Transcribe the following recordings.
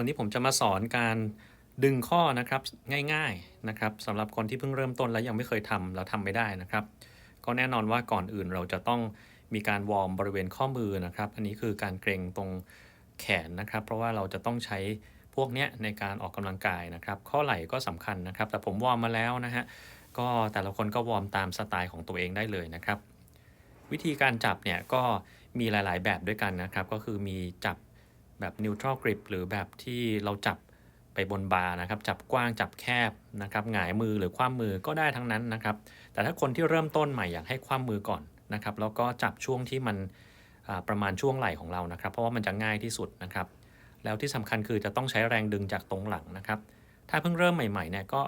วันนี้ผมจะมาสอนการดึงข้อนะครับง่ายๆนะครับสำหรับคนที่เพิ่งเริ่มต้นแล้วยังไม่เคยทำแล้วทำไม่ได้นะครับ ก็แน่นอนว่าก่อนอื่นเราจะต้องมีการวอร์มบริเวณข้อมือนะครับ อันนี้คือการเกรงตรงแขนนะครับ เพราะว่าเราจะต้องใช้พวกเนี้ยในการออกกำลังกายนะครับ ข้อไหล่ก็สำคัญนะครับ แต่ผมวอร์มมาแล้วนะฮะก็แต่ละคนก็วอร์มตามสไตล์ของตัวเองได้เลยนะครับ วิธีการจับเนี่ยก็มีหลาย ๆ แบบด้วยกันนะครับ ก็คือมีจับ แบบ neutral grip หรือแบบที่เราจับไปบนบาร์นะครับ จับกว้างจับแคบนะครับหงายมือหรือคว่ำมือก็ได้ทั้งนั้นนะครับ แต่ถ้าคนที่เริ่มต้นใหม่อยากให้คว่ำมือก่อนนะครับ แล้วก็จับช่วงที่มันประมาณช่วงไหล่ของเรานะครับ เพราะว่ามันจะง่ายที่สุดนะครับ แล้วที่สำคัญคือจะต้องใช้แรงดึงจากตรงหลังนะครับ ถ้าเพิ่งเริ่มใหม่ๆเนี่ยก็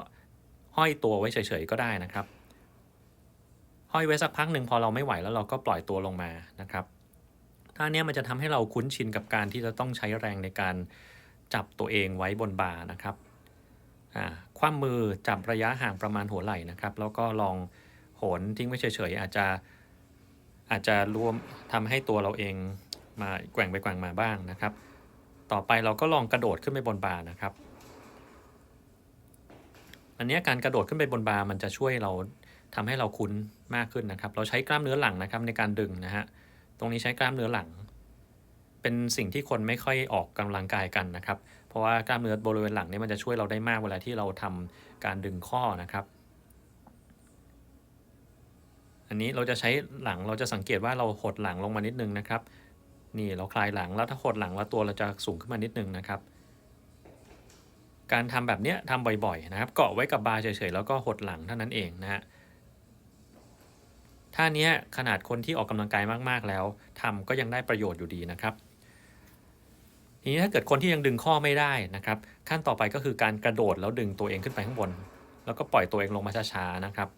ห้อยตัวไว้เฉยๆก็ได้นะครับ ห้อยไว้สักพักหนึ่งพอเราไม่ไหวแล้วเราก็ปล่อยตัวลงมานะครับ ท่าเนี้ยมันจะทำให้เราคุ้นชินกับการที่จะต้องใช้แรงในการจับตัวเองไว้บนบาร์นะครับคว่ำมือจับระยะห่างประมาณหัวไหล่นะครับ แล้วก็ลองโหนทิ้งไว้เฉยๆอาจจะอาจจะรวมทำให้ตัวเราเองมาแกว่งไปแกว่งมาบ้างนะครับ ต่อไปเราก็ลองกระโดดขึ้นไปบนบาร์นะครับ อันนี้การกระโดดขึ้นไปบนบาร์มันจะช่วยเราทำให้เราคุ้นมากขึ้นนะครับ เราใช้กล้ามเนื้อหลังนะครับในการดึงนะฮะ ตรงนี้ใช้กล้ามเนื้อหลัง เป็นสิ่งที่คนไม่ค่อยออกกำลังกายกันนะครับ เพราะว่ากล้ามเนื้อบริเวณหลังนี่มันจะช่วยเราได้มากเวลาที่เราทำการดึงข้อนะครับ อันนี้เราจะใช้หลังเราจะสังเกตว่าเราหดหลังลงมานิดนึงนะครับ นี่เราคลายหลังแล้วถ้าหดหลังแล้วตัวเราจะสูงขึ้นมานิดนึงนะครับการทำแบบเนี้ยทำบ่อยๆนะครับ เกาะไว้กับบาร์เฉยๆ แล้วก็หดหลังเท่านั้นเองนะฮะ ท่านี้ขนาดคนที่ออกกำลังกายมากๆแล้วทำก็ยังได้ประโยชน์อยู่ดีนะครับทีนี้ถ้าเกิดคนที่ยังดึงข้อไม่ได้นะครับ ขั้นต่อไปก็คือการกระโดดแล้วดึงตัวเองขึ้นไปข้างบน แล้วก็ปล่อยตัวเองลงมาช้าๆนะครับ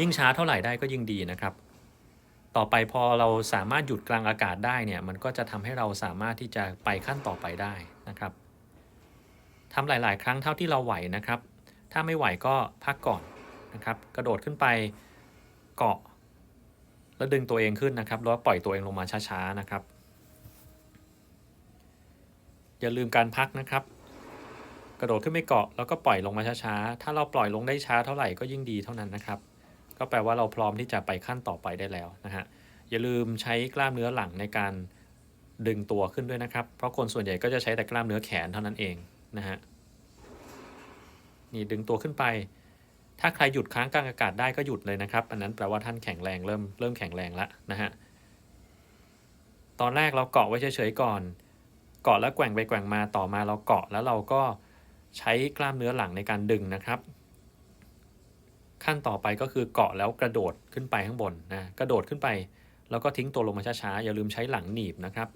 ยิ่งช้าเท่าไหร่ได้ก็ยิ่งดีนะครับ ต่อไปพอเราสามารถหยุดกลางอากาศได้เนี่ยมันก็จะทำให้เราสามารถที่จะไปขั้นต่อไปได้นะครับทำหลาย ๆ ครั้งเท่าที่เราไหวนะครับ ถ้าไม่ไหวก็พักก่อนนะครับ กระโดดขึ้นไปเกาะ แล้วดึงตัวเองขึ้นนะครับ แล้วปล่อยตัวเองลงมาช้าๆนะครับ อย่าลืมการพักนะครับ กระโดดขึ้นไปเกาะแล้วก็ปล่อยลงมาช้าๆ ถ้าเราปล่อยลงได้ช้าเท่าไหร่ก็ยิ่งดีเท่านั้นนะครับ ก็แปลว่าเราพร้อมที่จะไปขั้นต่อไปได้แล้วนะฮะ อย่าลืมใช้กล้ามเนื้อหลังในการดึงตัวขึ้นด้วยนะครับ เพราะคนส่วนใหญ่ก็จะใช้แต่กล้ามเนื้อแขนเท่านั้นเองนะฮะ นี่ดึงตัวขึ้นไป ถ้าใครหยุดค้างกลางอากาศได้ก็หยุดเลยนะครับ อันนั้นแปลว่าท่านแข็งแรงเริ่มเริ่มแข็งแรงแล้วนะฮะ ตอนแรกเราเกาะไว้เฉยๆก่อน เกาะแล้วแกว่งไปแกว่งมาต่อมาเราเกาะแล้วเราก็ใช้กล้ามเนื้อหลังในการดึงนะครับ ขั้นต่อไปก็คือเกาะแล้วกระโดดขึ้นไปข้างบนนะ กระโดดขึ้นไป แล้วก็ทิ้งตัวลงมาช้าๆอย่าลืมใช้หลังหนีบนะครับ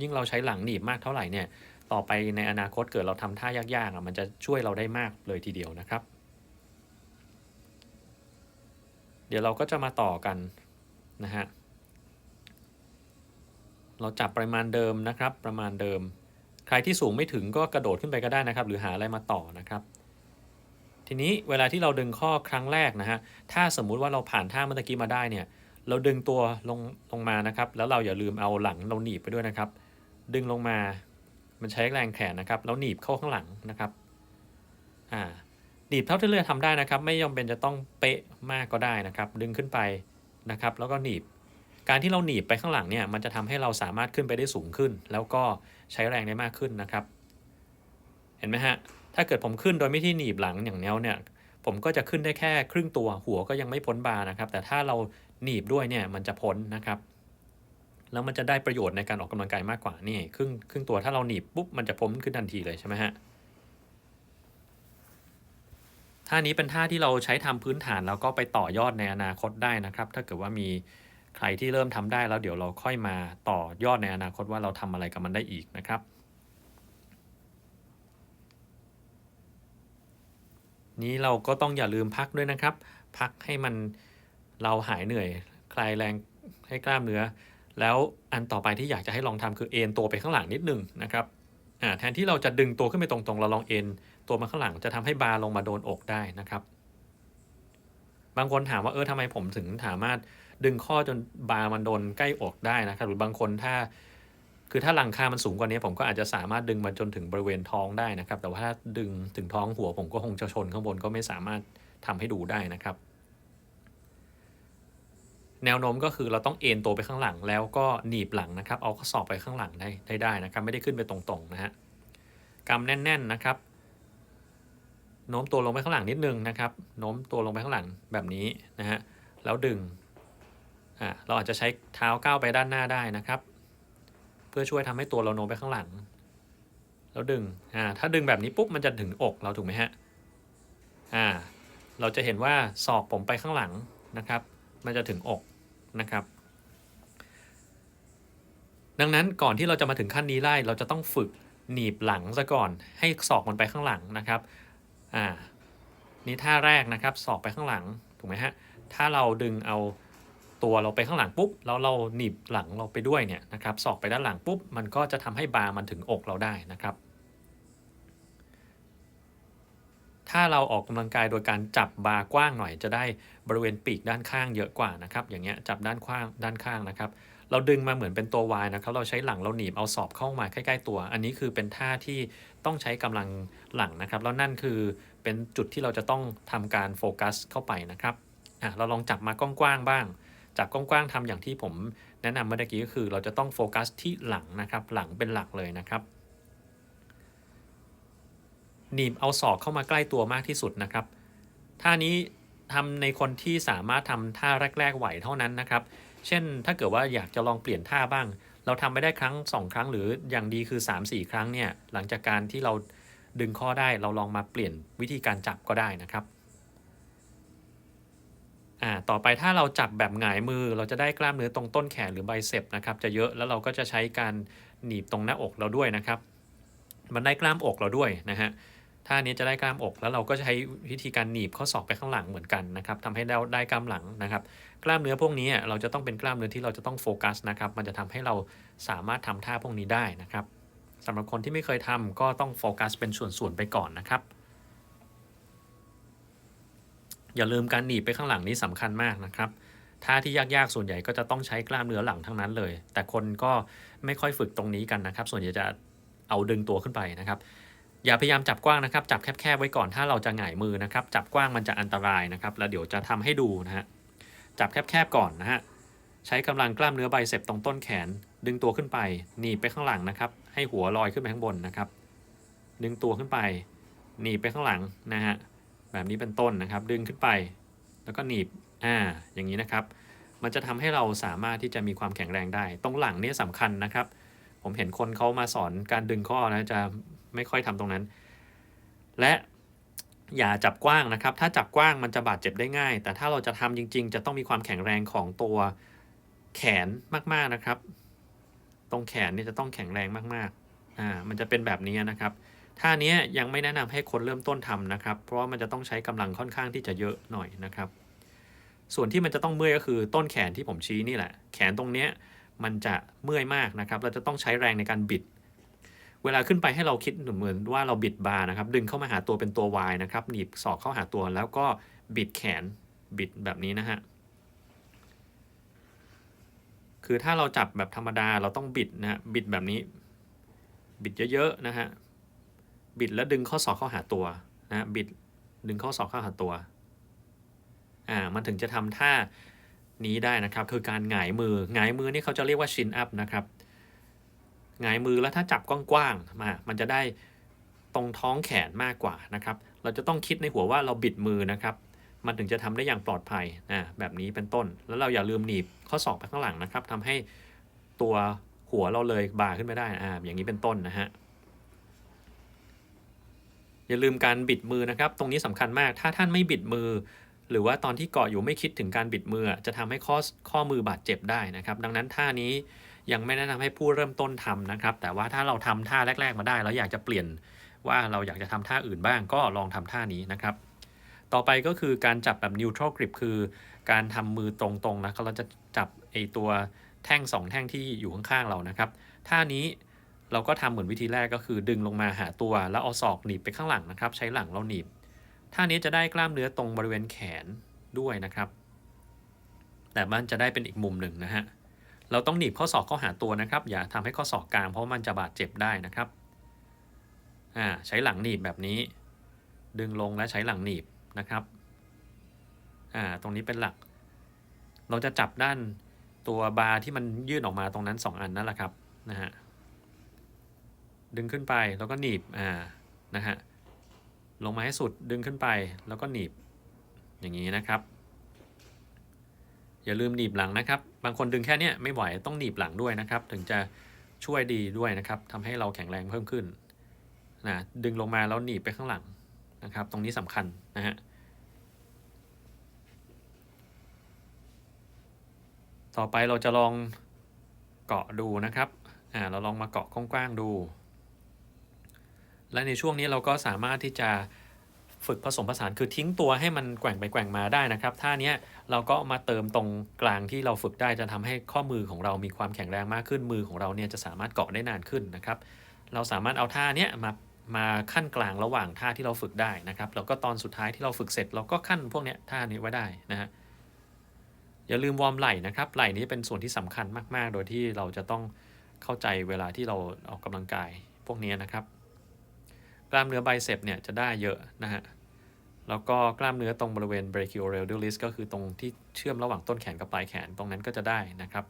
ยิ่งเราใช้หลังหนีบมากเท่าไหร่เนี่ย ต่อไปในอนาคตเกิดเราทำท่ายากๆอะมันจะช่วยเราได้มากเลยทีเดียวนะครับ เดี๋ยวเราก็จะมาต่อกันนะฮะ เราจับประมาณเดิมนะครับ ประมาณเดิม ใครที่สูงไม่ถึงก็กระโดดขึ้นไปก็ได้นะครับ หรือหาอะไรมาต่อนะครับ ทีนี้เวลาที่เราดึงข้อครั้งแรกนะฮะ ถ้าสมมุติว่าเราผ่านท่าเมื่อกี้มาได้เนี่ย เราดึงตัวลงลงมานะครับ แล้วเราอย่าลืมเอาหลังเราหนีบไปด้วยนะครับ ดึงลงมา มันใช้แรงแขนนะครับ แล้วหนีบเข้าข้างหลังนะครับ อ่า หนีบเท่าที่เรือทำได้นะครับ ไม่จำเป็นจะต้องเป๊ะมากก็ได้นะครับ ดึงขึ้นไปนะครับ แล้วก็หนีบ การที่เราหนีบไปข้างหลังเนี่ยมันจะทำให้เราสามารถขึ้นไปได้สูงขึ้น แล้วก็ใช้แรงได้มากขึ้นนะครับ เห็นไหมฮะถ้าเกิดผมขึ้นโดยไม่ที่หนีบหลังอย่างแนวเนี่ย ผมก็จะขึ้นได้แค่ครึ่งตัวหัวก็ยังไม่พ้นบาร์นะครับ แต่ถ้าเราหนีบด้วยเนี่ยมันจะพ้นนะครับ แล้วมันจะได้ประโยชน์ในการออกกำลังกายมากกว่านี่ครึ่งครึ่งตัวถ้าเราหนีบปุ๊บมันจะพ้นขึ้นทันทีเลยใช่ไหมฮะ ท่านี้เป็นท่าที่เราใช้ทำพื้นฐานแล้วก็ไปต่อยอดในอนาคตได้นะครับ ถ้าเกิดว่ามีใครที่เริ่มทำได้แล้วเดี๋ยวเราค่อยมาต่อยอดในอนาคตว่าเราทำอะไรกับมันได้อีกนะครับ นี้เราก็ต้องอย่าลืมพักด้วยนะครับ พักให้มันเราหายเหนื่อย คลายแรงให้กล้ามเนื้อ แล้วอันต่อไปที่อยากจะให้ลองทำคือเอนตัวไปข้างหลังนิดนึงนะครับอ่าแทนที่เราจะดึงตัวขึ้นไปตรงๆ เราลองเอ็น ตัวมาข้างหลังจะทำให้บาร์ลงมาโดนอกได้นะครับ บางคนถามว่าเออทำไมผมถึงสามารถดึงข้อจนบาร์มันโดนใกล้อกได้นะครับ หรือบางคนถ้าคือถ้าหลังคามันสูงกว่านี้ ผมก็อาจจะสามารถดึงมาจนถึงบริเวณท้องได้นะครับ แต่ว่าถ้าดึงถึงท้องหัวผมก็คงจะชนข้างบนก็ไม่สามารถทำให้ดูได้นะครับ แนวโน้มก็คือเราต้องเอนตัวไปข้างหลังแล้วก็หนีบหลังนะครับ เอาข้อศอกไปข้างหลังได้ได้ได้นะครับ ไม่ได้ขึ้นไปตรงๆนะฮะกำแน่น ๆนะครับ โน้มตัวลงไปข้างหลังนิดนึงนะครับ โน้มตัวลงไปข้างหลังแบบนี้นะฮะ แล้วดึง อ่า เราอาจจะใช้เท้าก้าวไปด้านหน้าได้นะครับ เพื่อช่วยทำให้ตัวเราโน้มไปข้างหลัง แล้วดึง อ่า ถ้าดึงแบบนี้ปุ๊บมันจะถึงอกเราถูกไหมฮะ อ่า เราจะเห็นว่าศอกผมไปข้างหลังนะครับ มันจะถึงอกนะครับ ดังนั้นก่อนที่เราจะมาถึงขั้นนี้ได้ เราจะต้องฝึกหนีบหลังซะก่อน ให้ศอกมันไปข้างหลังนะครับ อ่านี่ท่าแรกนะครับศอกไปข้างหลังถูกไหมฮะถ้าเราดึงเอาตัวเราไปข้างหลังปุ๊บแล้วเราหนีบหลังเราไปด้วยเนี่ยนะครับศอกไปด้านหลังปุ๊บมันก็จะทำให้บาร์มันถึงอกเราได้นะครับ ถ้าเราออกกำลังกายโดยการจับบาร์กว้างหน่อยจะได้บริเวณปีกด้านข้างเยอะกว่านะครับ อย่างเงี้ยจับด้านข้างด้านข้างนะครับ เราดึงมาเหมือนเป็นตัววายนะครับ เราใช้หลังเราหนีบเอาศอกเข้ามาใกล้ๆตัว อันนี้คือเป็นท่าที่ต้องใช้กำลังหลังนะครับ แล้วนั่นคือเป็นจุดที่เราจะต้องทำการโฟกัสเข้าไปนะครับอะเราลองจับมากว้างๆบ้าง จับกว้างๆทำอย่างที่ผมแนะนำเมื่อกี้ก็คือ เราจะต้องโฟกัสที่หลังนะครับ หลังเป็นหลักเลยนะครับหนีบเอาศอกเข้ามาใกล้ตัวมากที่สุดนะครับท่านี้ทำในคนที่สามารถทำท่าแรก ๆ ไหวเท่านั้นนะครับ เช่น ถ้าเกิดว่าอยากจะลองเปลี่ยนท่าบ้าง เราทำไปได้ครั้ง 2 ครั้งหรืออย่างดีคือ 3-4 ครั้งเนี่ยหลังจากการที่เราดึงข้อได้เราลองมาเปลี่ยนวิธีการจับก็ได้นะครับอ่าต่อไปถ้าเราจับแบบหงายมือเราจะได้กล้ามเนื้อตรงต้นแขนหรือไบเซปนะครับจะเยอะแล้วเราก็จะใช้การหนีบตรงหน้าอกเราด้วยนะครับ มันได้กล้ามอกเราด้วยนะฮะท่านี้จะได้กล้ามอกแล้วเราก็จะใช้วิธีการหนีบข้อศอกไปข้างหลังเหมือนกันนะครับทำให้เราได้กล้ามหลังนะครับ กล้ามเนื้อพวกนี้เราจะต้องเป็นกล้ามเนื้อที่เราจะต้องโฟกัสนะครับ มันจะทำให้เราสามารถทำท่าพวกนี้ได้นะครับสำหรับคนที่ไม่เคยทำก็ต้องโฟกัสเป็นส่วนๆไปก่อนนะครับ อย่าลืมการหนีบไปข้างหลังนี้สำคัญมากนะครับท่าที่ยากๆ ส่วนใหญ่ก็จะต้องใช้กล้ามเนื้อหลังทั้งนั้นเลย แต่คนก็ไม่ค่อยฝึกตรงนี้กันนะครับ ส่วนใหญ่จะเอาดึงตัวขึ้นไปนะครับ อย่าพยายามจับกว้างนะครับ จับแคบๆไว้ก่อน ถ้าเราจะหงายมือนะครับ จับกว้างมันจะอันตรายนะครับ แล้วเดี๋ยวจะทำให้ดูนะฮะ จับแคบๆก่อนนะฮะ ใช้กำลังกล้ามเนื้อไบเซปตรงต้นแขน ดึงตัวขึ้นไป หนีบไปข้างหลังนะครับ ให้หัวลอยขึ้นไปข้างบนนะครับ ดึงตัวขึ้นไป หนีบไปข้างหลังนะฮะ แบบนี้เป็นต้นนะครับ ดึงขึ้นไป แล้วก็หนีบ อ่า อย่างนี้นะครับ มันจะทำให้เราสามารถที่จะมีความแข็งแรงได้ ตรงหลังนี่สำคัญนะครับ ผมเห็นคนเขามาสอนการดึงข้อนะ จะไม่ค่อยทำตรงนั้น และ อย่าจับกว้างนะครับ ถ้าจับกว้างมันจะบาดเจ็บได้ง่าย แต่ถ้าเราจะทำจริง ๆ จะต้องมีความแข็งแรงของตัวแขนมากๆนะครับ ตรงแขนนี่จะต้องแข็งแรงมากๆอ่ามันจะเป็นแบบนี้นะครับท่านี้ยังไม่แนะนำให้คนเริ่มต้นทำนะครับ เพราะว่ามันจะต้องใช้กำลังค่อนข้างที่จะเยอะหน่อยนะครับ ส่วนที่มันจะต้องเมื่อยก็คือต้นแขนที่ผมชี้นี่แหละ แขนตรงเนี้ยมันจะเมื่อยมากนะครับ เราจะต้องใช้แรงในการบิด เวลาขึ้นไปให้เราคิดเหมือนว่าเราบิดบาร์นะครับ ดึงเข้ามาหาตัวเป็นตัว Y นะครับหนีบศอกเข้าหาตัวแล้วก็บิดแขนบิดแบบนี้นะฮะคือถ้าเราจับแบบธรรมดาเราต้องบิดนะฮะบิดแบบนี้ บิดเยอะๆนะฮะบิดแล้วดึงข้อศอกเข้าหาตัวนะบิดดึงข้อศอกเข้าหาตัวอ่ามันถึงจะทำท่านี้ได้นะครับ คือการหงายมือหงายมือนี่เขาจะเรียกว่าชินอัพนะครับ หงายมือแล้วถ้าจับกว้างๆมา มันจะได้ตรงท้องแขนมากกว่านะครับ เราจะต้องคิดในหัวว่าเราบิดมือนะครับ มันถึงจะทำได้อย่างปลอดภัยนะแบบนี้เป็นต้น แล้วเราอย่าลืมหนีบข้อศอกไปข้างหลังนะครับทำให้ตัวหัวเราเลยบ่าขึ้นไม่ได้อ่าอย่างนี้เป็นต้นนะฮะอย่าลืมการบิดมือนะครับ ตรงนี้สำคัญมาก ถ้าท่านไม่บิดมือ หรือว่าตอนที่เกาะอยู่ไม่คิดถึงการบิดมือ จะทำให้ข้อข้อมือบาดเจ็บได้นะครับ ดังนั้นท่านี้ ยังไม่แนะนำให้ผู้เริ่มต้นทำนะครับ แต่ว่าถ้าเราทำท่าแรก ๆ มาได้ แล้วอยากจะเปลี่ยนว่าเราอยากจะทำท่าอื่นบ้างก็ลองทำท่านี้นะครับ ต่อไปก็คือการจับแบบ neutral grip คือ การทำมือตรงๆนะเราจะจับไอตัวแท่งสองแท่งที่อยู่ข้างๆเรานะครับท่านี้เราก็ทำเหมือนวิธีแรกก็คือดึงลงมาหาตัวแล้วเอาศอกหนีบไปข้างหลังนะครับ ใช้หลังเราหนีบท่านี้จะได้กล้ามเนื้อตรงบริเวณแขนด้วยนะครับ แต่มันจะได้เป็นอีกมุมหนึ่งนะฮะ เราต้องหนีบข้อศอกเข้าหาตัวนะครับ อย่าทำให้ข้อศอกกลางเพราะมันจะบาดเจ็บได้นะครับอ่าใช้หลังหนีบแบบนี้ ดึงลงและใช้หลังหนีบนะครับอ่าตรงนี้เป็นหลัก เราจะจับด้านตัวบาร์ที่มันยื่นออกมาตรงนั้น 2 อันนั่นแหละครับนะฮะดึงขึ้นไปแล้วก็หนีบอ่านะฮะลงมาให้สุดดึงขึ้นไปแล้วก็หนีบอย่างนี้นะครับ อย่าลืมหนีบหลังนะครับ บางคนดึงแค่เนี้ยไม่ไหวต้องหนีบหลังด้วยนะครับ ถึงจะช่วยดีด้วยนะครับทำให้เราแข็งแรงเพิ่มขึ้นนะดึงลงมาแล้วหนีบไปข้างหลังนะครับ ตรงนี้สำคัญนะฮะต่อไปเราจะลองเกาะดูนะครับอ่าเราลองมาเกาะกว้างๆดู และในช่วงนี้เราก็สามารถที่จะ ฝึกผสมผสานคือทิ้งตัวให้มันแกว่งไปแกว่งมาได้นะครับท่าเนี้ยเราก็มาเติมตรงกลางที่เราฝึกได้จะทำให้ข้อมือของเรามีความแข็งแรงมากขึ้นมือของเราเนี่ยจะสามารถเกาะได้นานขึ้นนะครับ เราสามารถเอาท่าเนี้ยมามาขั้นกลางระหว่างท่าที่เราฝึกได้นะครับแล้วก็ตอนสุดท้ายที่เราฝึกเสร็จ เราก็ขั้นพวกเนี้ยท่านี้ไว้ได้นะฮะอย่าลืมวอร์มไหล่นะครับไหล่นี้เป็นส่วนที่สำคัญมาก ๆ โดยที่เราจะต้องเข้าใจเวลาที่เราออกกำลังกายพวกนี้นะครับ กล้ามเนื้อไบเซปเนี่ยจะได้เยอะนะฮะ แล้วก็กล้ามเนื้อตรงบริเวณ brachioradialis ก็คือตรงที่เชื่อมระหว่างต้นแขนกับปลายแขนตรงนั้นก็จะได้นะครับ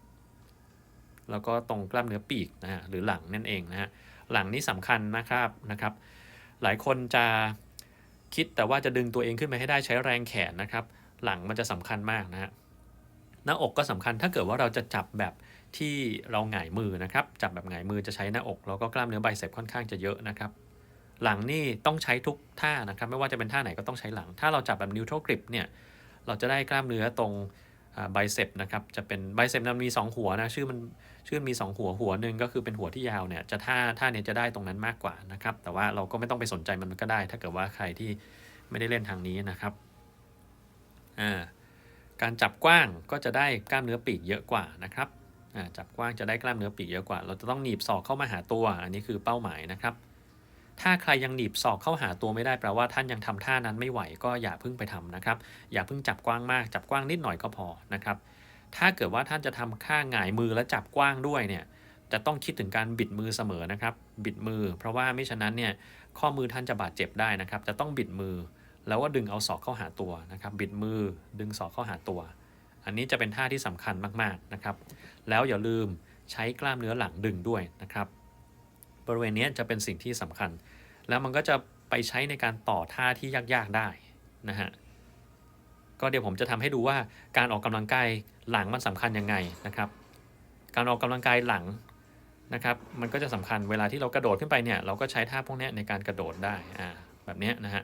แล้วก็ตรงกล้ามเนื้อปีกนะฮะหรือหลังนั่นเองนะฮะ หลังนี่สำคัญนะครับนะครับ หลายคนจะคิดแต่ว่าจะดึงตัวเองขึ้นไปให้ได้ใช้แรงแขนนะครับ หลังมันจะสำคัญมากนะฮะหน้าอกก็สำคัญถ้าเกิดว่าเราจะจับแบบที่เราหงายมือนะครับ จับแบบหงายมือจะใช้หน้าอก แล้วก็กล้ามเนื้อไบเซปค่อนข้างจะเยอะนะครับ หลังนี่ต้องใช้ทุกท่านะครับ ไม่ว่าจะเป็นท่าไหนก็ต้องใช้หลัง ถ้าเราจับแบบนิวโทรกริปเนี่ย เราจะได้กล้ามเนื้อตรงไบเซปนะครับ จะเป็นไบเซปมันมี 2 หัวนะ ชื่อมันชื่อมี 2 หัว หัวหนึ่งก็คือเป็นหัวที่ยาวเนี่ย จะท่าท่าเนี้จะได้ตรงนั้นมากกว่านะครับ แต่ว่าเราก็ไม่ต้องไปสนใจมันก็ได้ ถ้าเกิดว่าใครที่ไม่ได้เล่นทางนี้นะครับ อ่า การจับกว้างก็จะได้กล้ามเนื้อปีกเยอะกว่านะครับ อ่า จับกว้างจะได้กล้ามเนื้อปีกเยอะกว่า เราจะต้องหนีบศอกเข้ามาหาตัว อันนี้คือเป้าหมายนะครับ ถ้าใครยังหนีบศอกเข้าหาตัวไม่ได้แปลว่าท่านยังทำท่านั้นไม่ไหวก็อย่าเพิ่งไปทำนะครับ อย่าเพิ่งจับกว้างมากจับกว้างนิดหน่อยก็พอนะครับ ถ้าเกิดว่าท่านจะทำข้างหงายมือและจับกว้างด้วยเนี่ยจะต้องคิดถึงการบิดมือเสมอนะครับ บิดมือ เพราะว่าไม่ฉะนั้นเนี่ยข้อมือท่านจะบาดเจ็บได้นะครับ จะต้องบิดมือ แล้วก็ดึงเอาศอกเข้าหาตัวนะครับ บิดมือดึงศอกเข้าหาตัว อันนี้จะเป็นท่าที่สำคัญมากๆนะครับ แล้วอย่าลืมใช้กล้ามเนื้อหลังดึงด้วยนะครับ บริเวณนี้จะเป็นสิ่งที่สำคัญ แล้วมันก็จะไปใช้ในการต่อท่าที่ยากๆได้นะฮะก็เดี๋ยวผมจะทำให้ดูว่าการออกกำลังกายหลังมันสำคัญยังไงนะครับ การออกกำลังกายหลังนะครับ มันก็จะสำคัญเวลาที่เรากระโดดขึ้นไปเนี่ยเราก็ใช้ท่าพวกนี้ในการกระโดดได้อ่าแบบนี้นะฮะ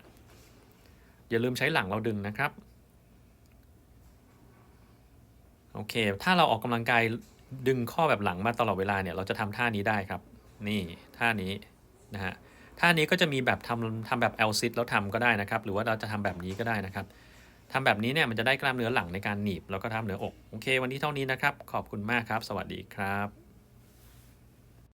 อย่าลืมใช้หลังเราดึงนะครับโอเค ถ้าเราออกกำลังกายดึงข้อแบบหลังมาตลอดเวลาเนี่ย เราจะทำท่านี้ได้ครับ นี่ท่านี้นะฮะท่านี้ก็จะมีแบบทำทำแบบ L sit แล้วทำก็ได้นะครับ หรือว่าเราจะทำแบบนี้ก็ได้นะครับทำแบบนี้เนี่ยมันจะได้กล้ามเนื้อหลังในการหนีบแล้วก็ทำเนื้ออก โอเค วันนี้เท่านี้นะครับ ขอบคุณมากครับ สวัสดีครับ